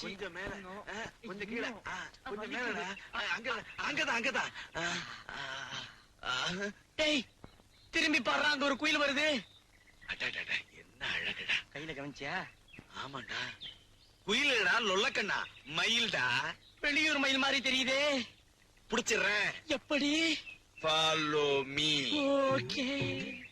கொஞ்சம் மேல. கொஞ்சம் கீழே. கொஞ்சம். மேலடா. ஆ, அங்கதான் அங்கதான். டேய் திரும்பி பாடுறா அங்க ஒரு குயில் வருது. அடடடா, என்ன அழகுடா. கையில கவனிச்சியா? ஆமாண்டா. குயிலுடா லொல்லக்கண்ணா. மயில்டா. வெளியூர் மயில் மாதிரி தெரியுதே. புடிச்சிடுறேன். எப்படி? ஃபாலோ மீ ஓகே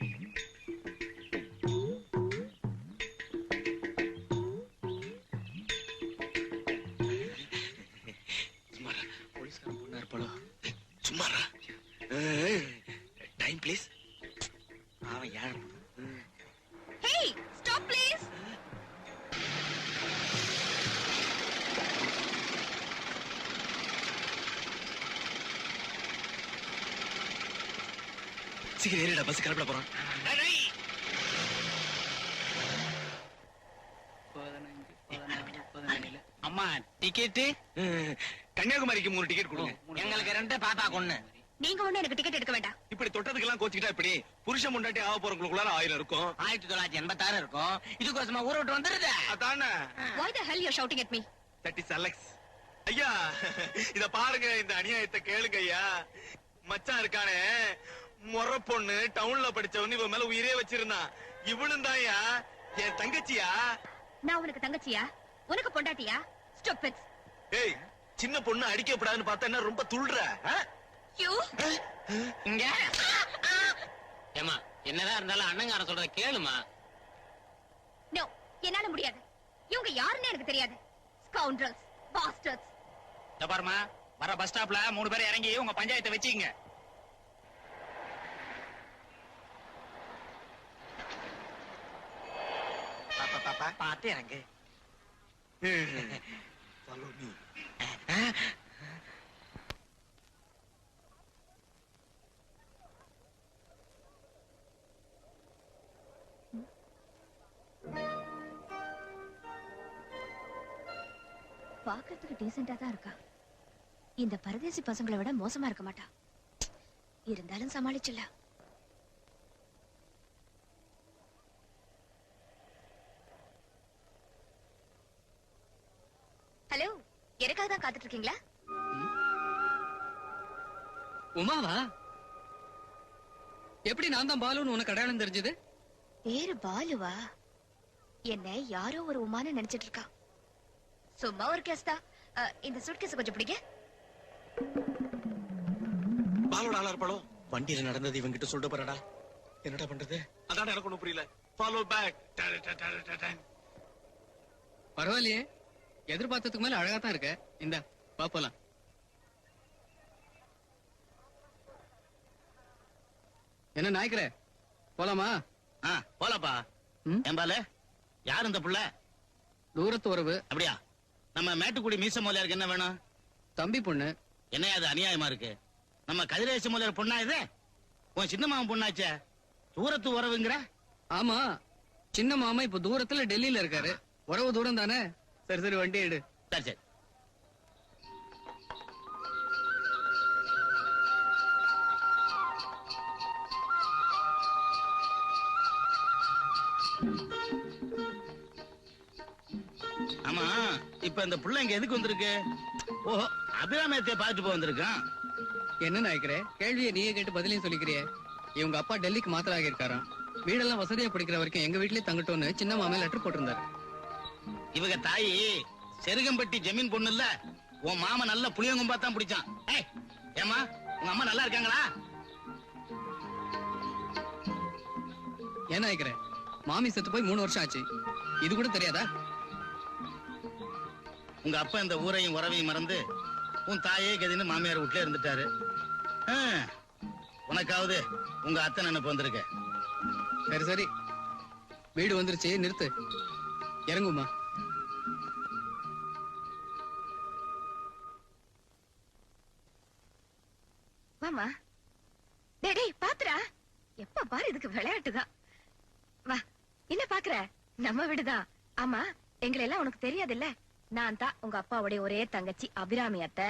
அவன் யார்? Hey, stop please. சீக்கிரம் ஏறிடா பஸ் கிளப்பிட போறான். அம்மா டிக்கெட்டு கன்னியாகுமரிக்கு மூணு டிக்கெட் கொடுங்க. எங்களுக்கு ரெண்டு பாப்பா கொண்ணு நீங்க ஒண்ணு எனக்கு டிக்கெட் எடுக்க வேண்டாம். இப்படி தொட்டதுக்கெல்லாம் கோச்சுக்கிட்டா இப்படி புருஷன் முண்டாட்டி ஆக போறவங்களுக்குள்ளார ஆயிரம் இருக்கும். ஆயிரத்தி தொள்ளாயிரத்தி எண்பத்தாறு இருக்கும். இதுக்கோசமா ஊரை விட்டு வந்துருது. அதானே? Why the hell you're shouting at me? That is Alex ஐயா இத பாருங்க இந்த அநியாயத்தை கேளுங்க ஐயா. மச்சான் இருக்கானே. முறை பொண்ணு டவுன்ல படிச்சவன் இவன் மேல உயிரே வச்சிருந்தான். இவளும் தான்யா என் தங்கச்சியா? நான் உனக்கு தங்கச்சியா? உனக்கு பொண்டாட்டியா? ஸ்டூபிட்ஸ் ஏய் சின்ன பொண்ணு அடிக்கப்படாதுன்னு பார்த்தா என்ன ரொம்ப துள்ற ஆ? யூ இங்க? ஏமா என்னதான் இருந்தாலும் அண்ணங்கார சொல்றத கேளுமா நோ என்னால முடியாது. இவங்க யாருன்னு எனக்கு தெரியாது. ஸ்கவுண்டரல்ஸ் பாஸ்டர்ஸ் பாருமா வர பஸ் ஸ்டாப்ல மூணு பேர் இறங்கி உங்க பஞ்சாயத்தை வச்சுக்கங்க. பார்த்து இறங்கு Follow பாக்கிறதுக்கு டீசெண்டா தான் இருக்கா. இந்த பரதேசி பசங்களை விட மோசமா இருக்க மாட்டா. இருந்தாலும் சமாளிச்சல ஹலோ எனக்காக தான் காத்துட்டு இருக்கீங்களா உமாவா? எப்படி நான் தான் பாலுன்னு உனக்கு அடையாளம் தெரிஞ்சது? பேரு பாலுவா? என்ன யாரோ ஒரு உமான்னு நினைச்சிட்டு இருக்கா சும்மா ஒரு கேஸ் தான். இந்த சுட்கேஸ் கொஞ்சம் பிடிக்க பாலோட ஆளா இருப்பாளோ? வண்டியில நடந்தது இவங்கிட்ட சொல்லிட்டு போறடா. என்னடா பண்றது? அதான் எனக்கு ஒண்ணும் புரியல. ஃபாலோ பேக் பரவாயில்லையே. எதிர்பார்த்ததுக்கு மேல அழகா தான் இருக்க. இந்த பாப்பலாம் என்ன நாய்க்கிற? போலாமா? ஆ போலப்பா. ம்? ஏம்பால? யார் இந்த புள்ள? தூரத்து உறவு. அப்படியா? நம்ம மேட்டுக்குடி மீச முதலியாருக்கு என்ன வேணும்? தம்பி பொண்ணு. என்ன அது அநியாயமா இருக்கு? நம்ம கதிரேச முதலியார் பொண்ணா இது? உன் சின்ன மாமன் பொண்ணாச்சே. தூரத்து உறவுங்கிற? ஆமா. சின்ன மாமா இப்ப தூரத்துல டெல்லியில இருக்காரு. உறவு தூரம் தானே சரி சரி வண்டி எடு. சரி சரி. இப்ப இந்த புள்ள இங்க எதுக்கு வந்திருக்கு? ஓஹோ அபிராமத்தை பார்த்துட்டு போய் வந்திருக்கான். என்ன நாய்க்கிற கேள்வியை நீயே கேட்டு பதிலையும் சொல்லிக்கிறியே. இவங்க அப்பா டெல்லிக்கு மாத்திர ஆகியிருக்காராம் வீடெல்லாம் வசதியா பிடிக்கிற வரைக்கும் எங்க வீட்லயே தங்கட்டும்னு சின்ன மாமே லெட்டர் போட்டிருந்தாரு. இவங்க தாயி செருகம்பட்டி ஜமீன் பொண்ணு இல்ல உன் மாமா நல்ல புளியங்கும்பா தான் பிடிச்சான். ஏய் ஏமா உங்க அம்மா நல்லா இருக்காங்களா? ஏன் நாய்க்கிற மாமி செத்து போய் மூணு வருஷம் ஆச்சு. இது கூட தெரியாதா? உங்க அப்பா இந்த ஊரையும் உறவையும் மறந்து உன் தாயே கதின்னு மாமியார் வீட்டுல இருந்துட்டாரு. உனக்காவது உங்க அத்தை நினைப்பு வந்திருக்கு. சரி சரி. வீடு வந்துருச்சு நிறுத்து. இறங்குமா வாமா டேய் டேய் பாத்துடா. எப்ப பாரு இதுக்கு விளையாட்டுதான். வா என்ன பாக்குற? நம்ம வீடுதான். ஆமா எங்களை எல்லாம் உனக்கு தெரியாதுல்ல? நான் தான் உங்க அப்பாவுடைய ஒரே தங்கச்சி அபிராமி அத்தை.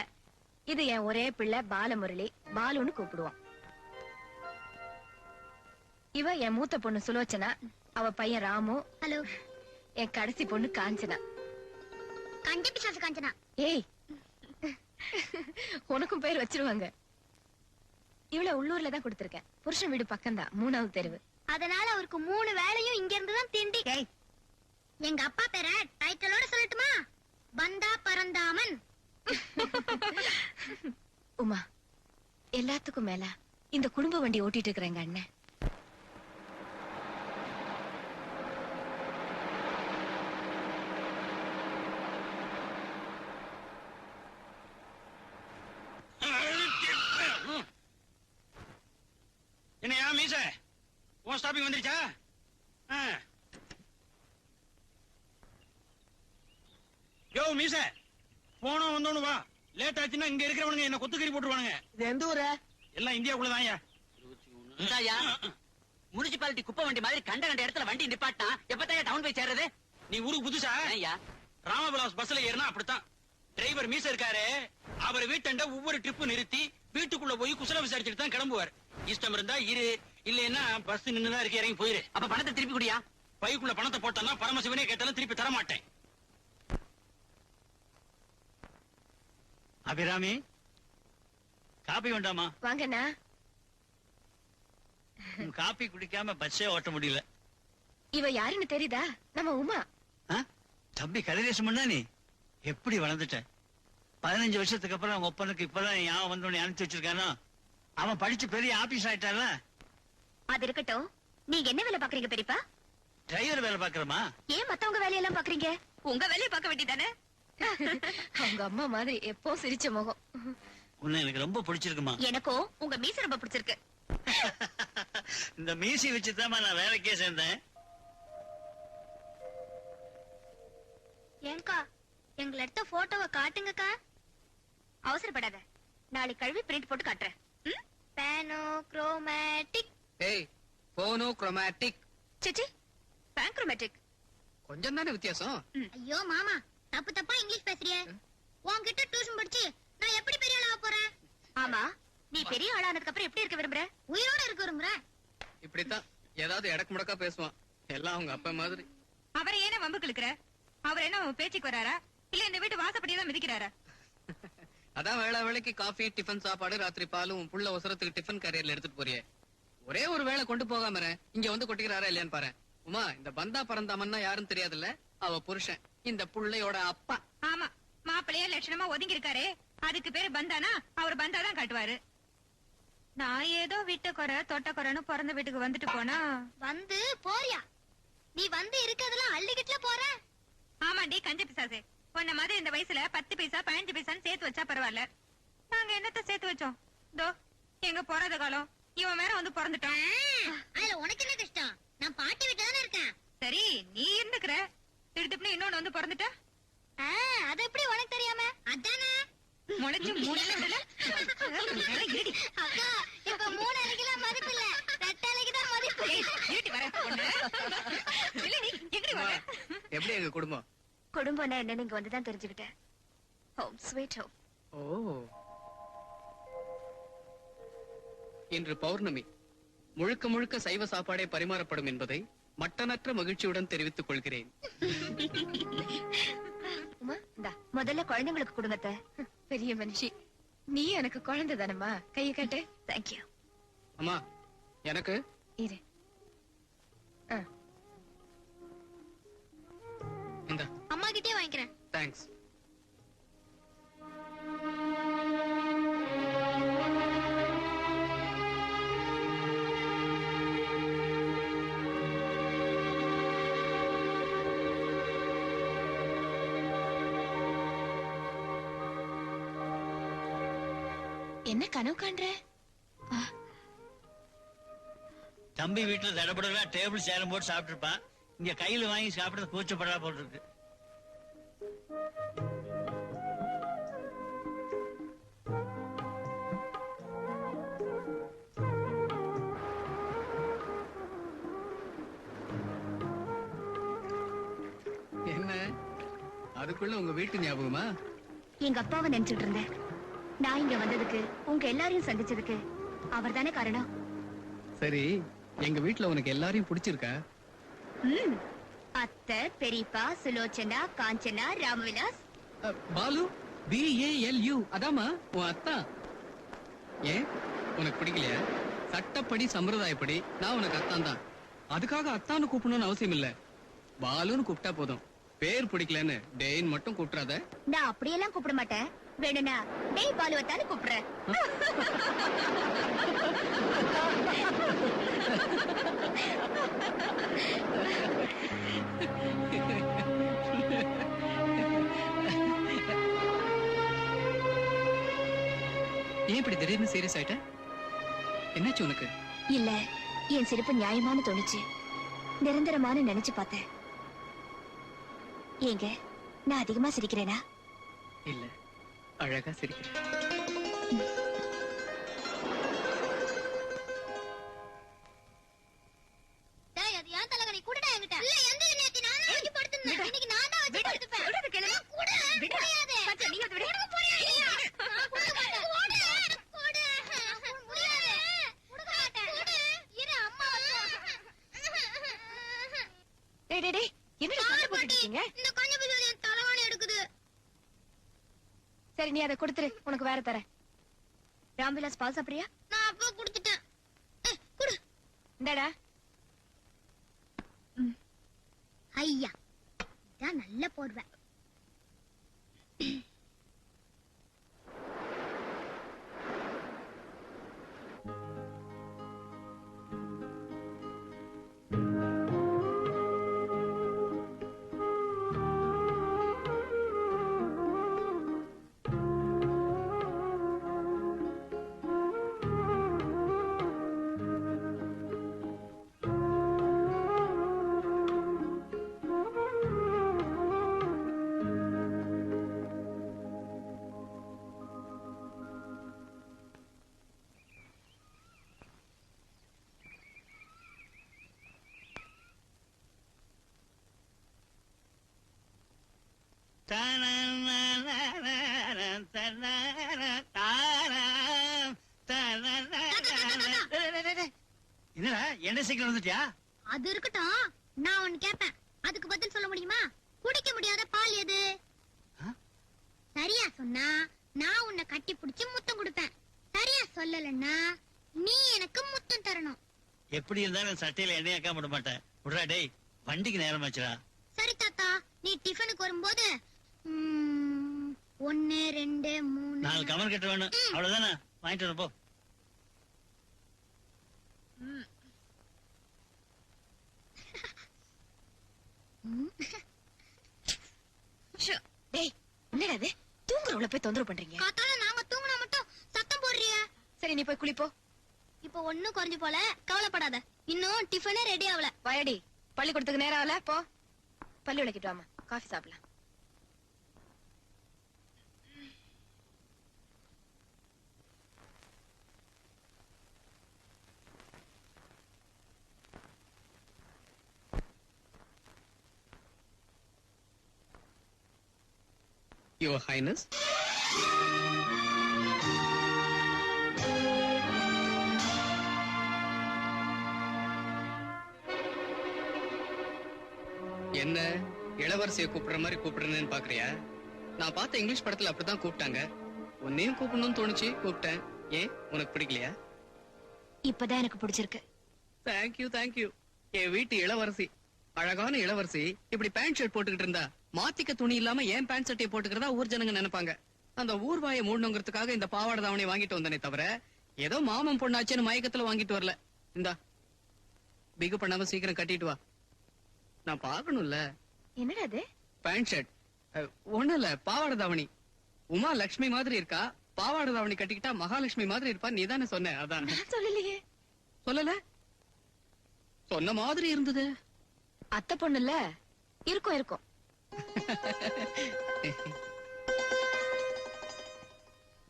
இது என் ஒரே பிள்ளை பாலமுரளி. பாலுன்னு கூப்பிடுவோம். இவ என் மூத்த பொண்ணு சுலோச்சனா அவ பையன் ராமு. ஹலோ. என் கடைசி பொண்ணு காஞ்சனா. கஞ்ச பிசாசு காஞ்சனா. ஏய். உனக்கும் பேர் வச்சிருவாங்க. இவ்வளவு உள்ளூர்ல தான் கொடுத்திருக்கேன். புருஷன் வீடு பக்கம்தான் மூணாவது தெருவு. அதனால அவருக்கு மூணு வேலையும் இங்க இருந்து தான் திண்டி எங்க அப்பா பேர டைட்டிலோட சொல்லட்டுமா? வந்தா பரந்தாமன். உமா எல்லாத்துக்கும் மேல இந்த குடும்ப வண்டி ஓட்டிட்டு இருக்கிறேங்க அண்ணன் என்னையா மீச உன் ஸ்டாப்பிங் வந்துருச்சா ஆ. யோ மீச போன வந்தோன்னு வா லேட் ஆச்சுன்னா இங்க இருக்கிறவனுங்க என்ன கொத்துக்கறி போட்டுருவானுங்க. இது எந்த ஊரு? எல்லாம் இந்தியாவுக்குள்ளதான்யா இந்தாயா முனிசிபாலிட்டி குப்பை வண்டி மாதிரி கண்ட கண்ட இடத்துல வண்டி நிப்பாட்டினா எப்பதான் டவுன் போய் சேர்றது? நீ ஊருக்கு புதுசா? ஐயா ராமபிலாஸ் பஸ்ல ஏறினா அப்படித்தான். டிரைவர் மீச இருக்காரு. அவர் வீட்டண்ட ஒவ்வொரு ட்ரிப்பு நிறுத்தி வீட்டுக்குள்ள போய் குசல விசாரிச்சுட்டு தான் கிளம்புவார். இஷ்டம் இருந்தா இரு. இல்லைன்னா பஸ் நின்னுதான் இருக்கு இறங்கி போயிரு. அப்ப பணத்தை திருப்பி குடியா? பைக்குள்ள பணத்தை போட்டா பரமசிவனே கேட்டாலும் திருப்பி தர மாட்டேன் அபிராமி காப்பி வேண்டாமா? வாங்கண்ணா. காப்பி குடிக்காம பஸ்ஸே ஓட்ட முடியல. இவ யாருன்னு தெரியுதா? நம்ம உமா. ஆ? தம்பி கதிரேசம் பண்ணா நீ? எப்படி வளர்ந்துட்ட? பதினஞ்சு வருஷத்துக்கு அப்புறம் அவங்க ஒப்பனுக்கு இப்பதான் ஞாபகம் வந்தோடனே அனுப்பிச்சு வச்சிருக்கானோ? அவன் படிச்சு பெரிய ஆபீஸ் ஆயிட்டால அது இருக்கட்டும். நீங்க என்ன வேலை பாக்குறீங்க பெரியப்பா? டிரைவர் வேலை பாக்குறமா ஏன் மத்தவங்க வேலையெல்லாம் பாக்குறீங்க? உங்க வேலையை பார்க்க வேண்டியதானே அவங்க அம்மா மாதிரி எப்போ சிரிச்ச முகம். உன்னை எனக்கு ரொம்ப பிடிச்சிருக்குமா? எனக்கும் உங்க மீச ரொம்ப பிடிச்சிருக்கு. இந்த மீசி வச்சுதான் நான் வேலைக்கே சேர்ந்தேன். ஏங்கா எங்களை எடுத்த போட்டோவை காட்டுங்கக்கா. அவசரப்படாத. நாளை கழுவி பிரிண்ட் போட்டு காட்டுறேன்? பேனோ குரோமேட்டிக் ஏய் போனோ குரோமேட்டிக் சிச்சி பேங்க்ரோமேட்டிக் கொஞ்சம் தானே வித்தியாசம்? ஐயோ மாமா. தப்பு தப்பா இங்கிலீஷ் பேசுறியே? உன்கிட்ட டியூஷன் படிச்சு நான் எப்படி பெரிய ஆளா போறேன்? ஆமா நீ பெரிய ஆளானதுக்கு அப்புறம் எப்படி இருக்க விரும்புற? உயிரோட இருக்க விரும்புற? இப்படித்தான். ஏதாவது இடக்கு முடக்கா பேசுவான். எல்லாம் அவங்க அப்பா மாதிரி. அவரை ஏன வம்புக்கு இழுக்கிற அவர் என்ன உன் பேச்சுக்கு வராரா? இல்ல இந்த வீட்டு வாசப்படியே தான் மிதிக்கிறாரா? அதான் வேளா வேலைக்கு காஃபி டிஃபன் சாப்பாடு ராத்திரி பாலும் உன் புள்ள அவசரத்துக்கு டிஃபன் கேரியர்ல எடுத்துட்டு போறியே. ஒரே ஒரு வேளை கொண்டு போகாம. இங்க வந்து கொட்டிக்கிறாரா இல்லையான்னு பாரு. உமா இந்த பந்தா பறந்தாமன்னா யாரும் தெரியாதுல்ல? அவ புருஷன். இந்த புள்ளையோட அப்பா. ஆமா மாப்பிள்ளையா லட்சணமா ஒதுங்கி இருக்காரே அதுக்கு பேரு பந்தானா? அவர் பந்தா தான் காட்டுவாரு. நான் ஏதோ விட்ட குறை தொட்ட குறைன்னு பிறந்த வீட்டுக்கு வந்துட்டு போனா வந்து போறியா? நீ வந்து இருக்கிறதெல்லாம் அள்ளிக்கிட்டுல போற? ஆமாண்டி கஞ்ச பிசாசே. உன்ன மாதிரி இந்த வயசுல பத்து பைசா பதினஞ்சு பைசான்னு சேர்த்து வச்சா பரவாயில்ல. நாங்க என்னத்த சேர்த்து வச்சோம்? தோ எங்க பிறந்த காலம். இவன் வேற வந்து பிறந்துட்டான். அதுல உனக்கு என்ன கஷ்டம்? நான் பாட்டி வீட்டுல தானே இருக்கேன். சரி நீ இருந்துக்கிற. திடுத்துப்புன்னு இன்னொன்னு வந்து பிறந்துட்டா? ஆ, அது எப்படி உனக்கு தெரியாம? அதானே. முளைச்சு மூணு அக்கா இப்ப மூணு அரைக்கில மதிப்பு இல்ல. தான் வர? வர? எப்படி எங்க குடும்பம்? குடும்பம்னா என்ன நீங்க வந்துதான் தெரிஞ்சுக்கிட்டேன். ஹோம் ஸ்வீட் ஹோம் ஓ. இன்று பௌர்ணமி. முழுக்க முழுக்க சைவ சாப்பாடே பரிமாறப்படும் என்பதை மட்டனற்ற மகிழ்ச்சியுடன் தெரிவித்துக் கொள்கிறேன். முதல்ல குழந்தைங்களுக்கு கொடுங்கத்த பெரிய மனுஷி நீ எனக்கு குழந்தை தானம்மா? கையை கட்டு. தேங்க்யூ அம்மா எனக்கு? இரு. ஆ, இந்த. அம்மா கிட்டே வாங்கிக்கிறேன். தேங்க்ஸ் என்ன கனவு காண்ற? தம்பி வீட்டுல தடபடலா டேபிள் சேரம் போட்டு சாப்பிட்டுருப்பான். இங்க கையில வாங்கி சாப்பிடுறது கூச்சப்படா போட்டிருக்கு என்ன? அதுக்குள்ள உங்க வீட்டு ஞாபகமா? எங்க அப்பாவை நினைச்சிட்டு இருந்தேன். நான் இங்க வந்ததுக்கு உங்க எல்லாரையும் சந்திச்சதுக்கு அவர் தானே காரணம்? சரி எங்க வீட்டுல உனக்கு எல்லாரையும் பிடிச்சிருக்கா? ம். அத்தை பெரியப்பா Sulochana Kanchana Ramavilas. Balu B A L U அதாம்மா உன் அத்தா. ஏன் உனக்கு பிடிக்கலையா? சட்டப்படி சம்பிரதாயப்படி நான் உனக்கு அத்தான் தான். அதுக்காக அத்தான்னு கூப்பிடணும்னு அவசியம் இல்ல. பாலுன்னு கூப்பிட்டா போதும். பேர் பிடிக்கலன்னு டேன்னு மட்டும் கூப்பிடாத நான் அப்படியெல்லாம் கூப்பிட மாட்டேன். வேணும்னா டேய் பாலுவத்தான்னு கூப்பிடுறேன். ஏன் இப்படி திடீர்னு சீரியஸ் ஆயிட்ட? என்னாச்சு உனக்கு? இல்ல என் சிரிப்பு நியாயமான தோணுச்சு. நிரந்தரமான நினைச்சு பார்த்தேன். ஏங்க நான் அதிகமா சிரிக்கிறேனா? இல்ல. அழகா சிரிக்கிறேன். சரி நீ அதை கொடுத்துரு. உனக்கு வேற தரேன். ராம்விலாஸ் பால் சாப்பிடுறியா? நான் அப்போ குடுத்துட்டேன். குடு. இந்தாடா. ஐயா இதான் நல்ல போடுவேன் என்னடா என்ன சீக்கிரம் வந்துட்டியா? அது இருக்கட்டும். நான் ஒன்னு கேட்பேன் அதுக்கு பதில் சொல்ல முடியுமா? குடிக்க முடியாத பால் எது? சரியா சொன்னா நான் உன்னை கட்டி பிடிச்சு முத்தம் கொடுப்பேன். சரியா சொல்லலன்னா நீ எனக்கு முத்தம் தரணும். எப்படி இருந்தாலும் சட்டையில எண்ணெய் ஆக்காம விட மாட்டேன். விடுறா டேய் வண்டிக்கு நேரம் ஆச்சுடா. சரி தாத்தா நீ டிஃபனுக்கு வரும்போது ம், ஒன்னு ரெண்டு மூணு. நாலு கமல் கட்ட வேணும். அவ்வளவுதானே? வாங்கிட்டு வரப்போ ஷோ, டேய் என்னடா இது? தூங்குறவள போய் தொந்தரவு பண்றீங்க. காத்தால நாங்க தூங்கினா மட்டும் சத்தம் போடுறிய. சரி நீ போய் குளிப்போ. இப்போ ஒண்ணும் குறைஞ்சு போல கவலைப்படாத. இன்னும் டிஃபனே ரெடி ஆகல. வாயடி பள்ளிக்கூடத்துக்கு நேரம் ஆகல போ. பள்ளி விளக்கிட்டு வாமா காஃபி சாப்பிடலாம். யுவர் ஹைனஸ் என்ன இளவரசியை கூப்பிடுற மாதிரி கூப்பிடுறேன்னு பாக்குறியா? நான் பார்த்த இங்கிலீஷ் படத்துல அப்படிதான் கூப்பிட்டாங்க. உன்னையும் கூப்பிடணும்னு தோணுச்சு கூப்பிட்டேன். ஏன்? உனக்கு பிடிக்கலையா? இப்பதான் எனக்கு பிடிச்சிருக்கு. தேங்க்யூ தேங்க்யூ என் வீட்டு இளவரசி. அழகான இளவரசி இப்படி பேண்ட் ஷர்ட் போட்டுக்கிட்டு இருந்தா மாத்திக்க துணி இல்லாம ஏன் பேண்ட் ஷர்ட்டை போட்டுக்கிறதா ஊர் ஜனங்க நினைப்பாங்க. அந்த ஊர் வாயை மூடணுங்கிறதுக்காக இந்த பாவாடை தாவணி வாங்கிட்டு வந்தனே தவிர ஏதோ மாமன் பொண்ணாச்சுன்னு மயக்கத்துல வாங்கிட்டு வரல. இந்தா பிகு பண்ணாம சீக்கிரம் கட்டிட்டு வா. நான் பார்க்கணும்ல. என்னடா பேண்ட் ஷர்ட் ஒண்ணும் இல்ல பாவாடை தாவணி. உமா லட்சுமி மாதிரி இருக்கா? பாவாடை தாவணி கட்டிக்கிட்டா மகாலட்சுமி மாதிரி இருப்பா நீ தானே சொன்ன அதான். சொல்லலையே. சொல்லல? சொன்ன மாதிரி இருந்தது. அத்தை பொண்ணுல இருக்கும் இருக்கும்.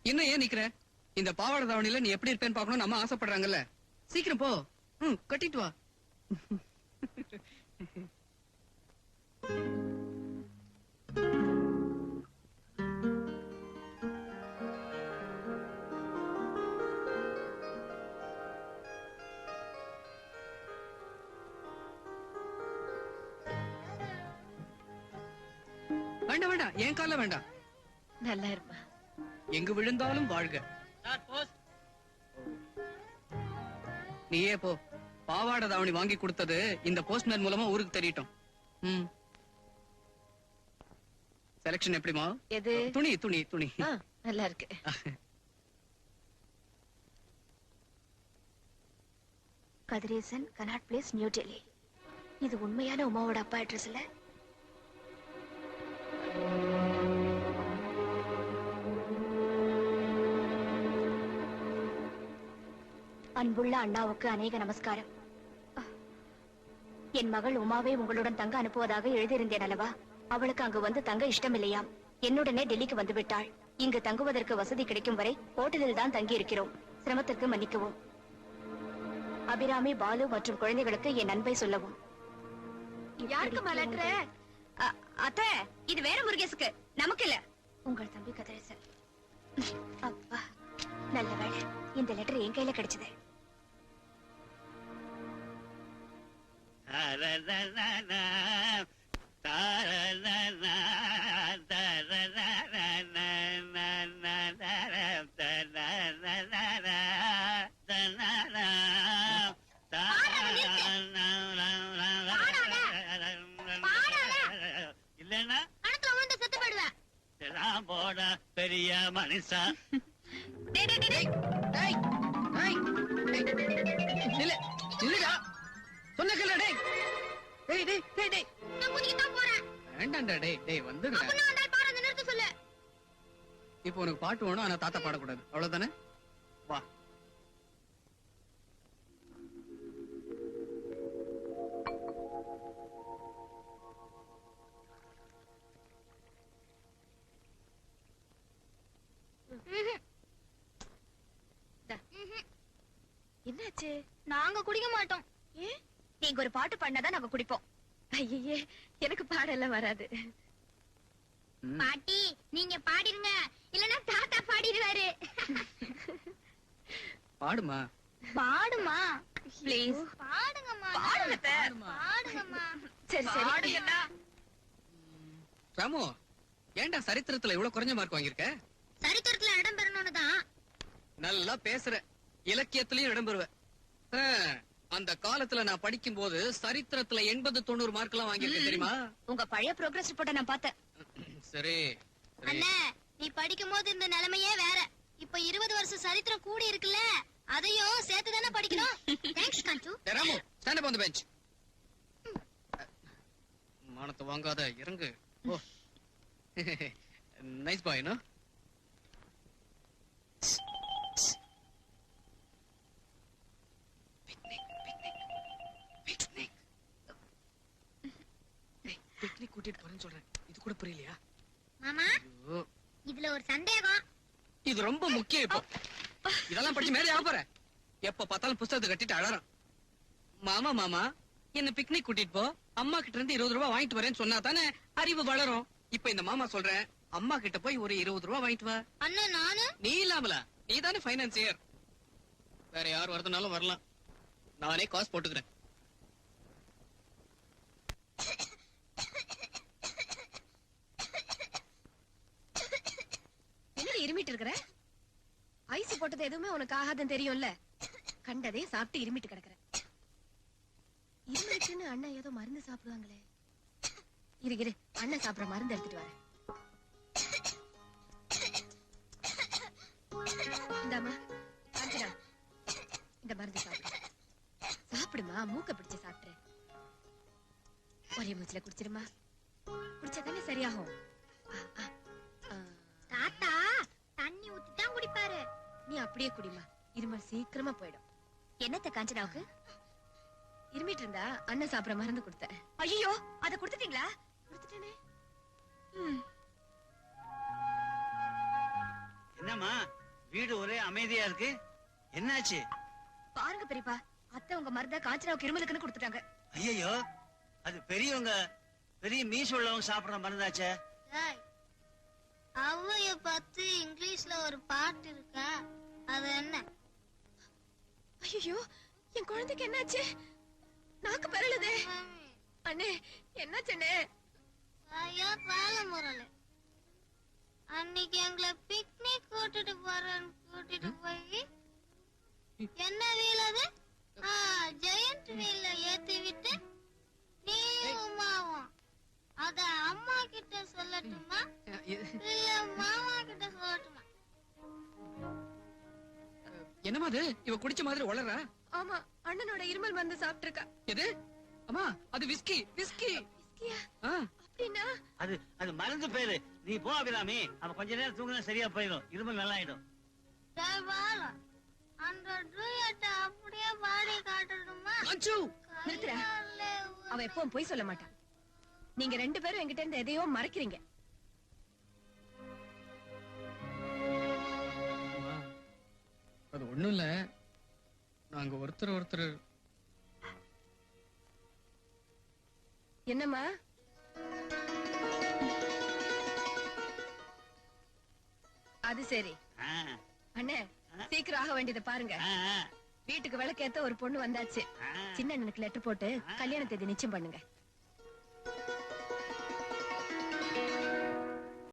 இன்னும் ஏன் நிக்கிற? இந்த பாவாடை தாவணியில நீ எப்படி இருப்பேன்னு பாக்கணும் நம்ம ஆசைப்படுறாங்கல்ல. சீக்கிரம் போ. கட்டிட்டு வா. வேண்டாம் வேண்டாம். என் கால வேண்டாம். நல்லா இருப்பா எங்கு விழுந்தாலும் வாழ்க. நீயே போ. பாவாடை தாவணி வாங்கி கொடுத்தது இந்த போஸ்ட்மேன் மூலமா ஊருக்கு தெரியட்டும். ம். செலக்ஷன் எப்படிமா? எது? துணி துணி துணி. நல்லா இருக்கு. Kathiresan Connaught Place New Delhi. இது உண்மையான உமாவோட அப்பா அட்ரஸ் இல்ல? அன்புள்ள அண்ணாவுக்கு அநேக நமஸ்காரம். என் மகள் உமாவை உங்களுடன் தங்க அனுப்புவதாக எழுதியிருந்தேன் அல்லவா? அவளுக்கு அங்கு வந்து தங்க இஷ்டம் இல்லையாம் என்னுடனே டெல்லிக்கு வந்து விட்டாள் இங்கு தங்குவதற்கு வசதி கிடைக்கும் வரை ஹோட்டலில் தான் தங்கி இருக்கிறோம் சிரமத்திற்கு மன்னிக்கவும். அபிராமி பாலு மற்றும் குழந்தைகளுக்கு என் அன்பை சொல்லவும். யாருக்கு மலன்ற அத்த இது வேற முருகேசுக்கு நமக்கு இல்ல உங்கள் தம்பி கதிரேசன். அப்பா நல்ல வேலை இந்த லெட்டர் என் கையில கிடைச்சது. இல்லன்னா அந்த பாடம் நிறுத்த சொல்லு. இப்போ உனக்கு பாட்டு வேணும் ஆனா தாத்தா பாடக்கூடாது. அவ்வளவுதானே? வா. நாங்க குடிக்க மாட்டோம் நீங்க ஒரு பாட்டு பண்ணாதான் நாங்க குடிப்போம். ஐயே எனக்கு பாடெல்லாம் வராது. பாட்டி நீங்க பாடிருங்க. இல்லனா தாத்தா பாடிடுவாரு. பாடுமா? பாடுமா? ப்ளீஸ் பாடுங்கம்மா. பாடுங்க. பாடுங்கம்மா. சரி சரி. ராமு ஏன்டா சரித்திரத்துல இவ்வளவு குறைஞ்ச மார்க் வாங்கியிருக்க? சரித்திரத்துல இடம் பெறணும்னு தான் நல்லா பேசுற. இலக்கியத்திலயும் இடம் பெறுவ. ஆ, அந்த காலத்துல நான் படிக்கும் போது சரித்திரத்துல எண்பது தொண்ணூறு மார்க் எல்லாம் வாங்கியிருக்கேன் தெரியுமா? உங்க பழைய ப்ரோக்ரஸ் ரிப்போர்ட்டை நான் பார்த்தேன். சரி அண்ணே நீ படிக்கும் போது இந்த நிலைமையே வேற. இப்ப இருபது வருஷம் சரித்திரம் கூடி இருக்குல்ல அதையும் சேர்த்து தானே படிக்கணும் தேங்க்ஸ் டேய் Ramu stand up on the bench மானத்தை வாங்காத இறங்கு. ஓ. நைஸ் பாய் நோ புரியலையா? மாமா இதுல ஒரு சந்தேகம். இது ரொம்ப முக்கியம் இப்போ. இதெல்லாம் படிச்சு மேலே ஆக போற. எப்ப பார்த்தாலும் புஸ்தகத்தை கட்டிட்டு அழறான் மாமா மாமா என்ன பிக்னிக் கூட்டிட்டு போ. அம்மா கிட்ட இருந்து இருபது ரூபாய் வாங்கிட்டு வரேன்னு சொன்னா தானே அறிவு வளரும். இப்ப இந்த மாமா சொல்றேன் அம்மா கிட்ட போய் ஒரு இருபது ரூபாய் வாங்கிட்டு வா. அண்ணன் நானு? நீ இல்லாமல. நீ தானே பைனான்சியர் வேற யார் வரதுனாலும் வரலாம். நானே காசு போட்டுக்கிறேன். இருமிட்டு இருக்கிற ஐஸ் போட்டது எதுவுமே உனக்கு ஆகாதுன்னு தெரியும்ல? கண்டதையும் சாப்பிட்டு இருமிட்டு கிடக்குற இருமிட்டுன்னு அண்ணன் ஏதோ மருந்து சாப்பிடுவாங்களே. இரு இரு. அண்ணன் சாப்பிடுற மருந்து எடுத்துட்டு வரேன். இந்தாம்மா காஞ்சனா இந்த மருந்து சாப்பிடு. சாப்பிடுமா? மூக்க பிடிச்சு சாப்பிட்டுரு. ஒரே மூச்சுல குடிச்சிருமா? குடிச்சா தானே சரியாகும். அப்படியே குடிமா. இருமல் சீக்கிரமா போயிடும். என்னத்த காஞ்சனாவுக்கு? இருமிட்டு இருந்தா அண்ணன் சாப்பிட மருந்து கொடுத்தேன். ஐயோ அத கொடுத்துட்டீங்களா? கொடுத்துட்டேனே. என்னம்மா வீடு ஒரே அமைதியா இருக்கு? என்னாச்சு? பாருங்க பெரியப்பா அத்தை உங்க மருந்த காஞ்சனாவுக்கு இருமலுக்குன்னு கொடுத்துட்டாங்க. ஐயோ அது பெரியவங்க பெரிய மீஸ் உள்ளவங்க சாப்பிடுற மருந்தாச்சே. ஔவைய பார்த்து இங்கிலீஷ்ல ஒரு பாட்டு இருக்கா? அது என்ன? ஐயோ என் குழந்தைக்கு என்னாச்சு? நாக்கு பரலுதே. அண்ணே என்னாச்சுண்ணே ஐயோ கால முரளு அண்ணே அன்னைக்கு எங்களை பிக்னிக் கூட்டிட்டு போறேன்னு கூட்டிட்டு போய் என்ன வீல் அது? ஜெயண்ட் வீல்ல ஏத்தி விட்டு நீயும் உமாவும் அத அம்மா கிட்ட சொல்லட்டுமா? இல்ல மாமா கிட்ட சொல்லட்டுமா? என்னம்மா அது? இவ குடிச்ச மாதிரி வளரா ஆமா அண்ணனோட இருமல் வந்து சாப்பிட்டிருக்கா. எது? அம்மா அது விஸ்கி விஸ்கி. அப்படின்னா? அது அது மருந்து பேரு நீ போ அபிராமி. அவன் கொஞ்ச நேரம் தூங்கினா சரியா போயிடும். இருமல் நல்லா ஆயிடும் அந்த டூயட்டை அப்படியே பாடி அச்சு அவ எப்பவும் பொய் சொல்ல மாட்டான் நீங்க ரெண்டு பேரும் என்கிட்ட இருந்து எதையோ மறைக்கிறீங்க. அது ஒண்ணும் இல்ல. நாங்க ஒருத்தர் ஒருத்தர். என்னம்மா? அது சரி. அண்ணே சீக்கிரம் ஆக வேண்டியதை பாருங்க. வீட்டுக்கு விளக்கேத்த ஒரு பொண்ணு வந்தாச்சு. சின்ன அண்ணனுக்கு லெட்டர் போட்டு கல்யாண தேதி நிச்சயம் பண்ணுங்க.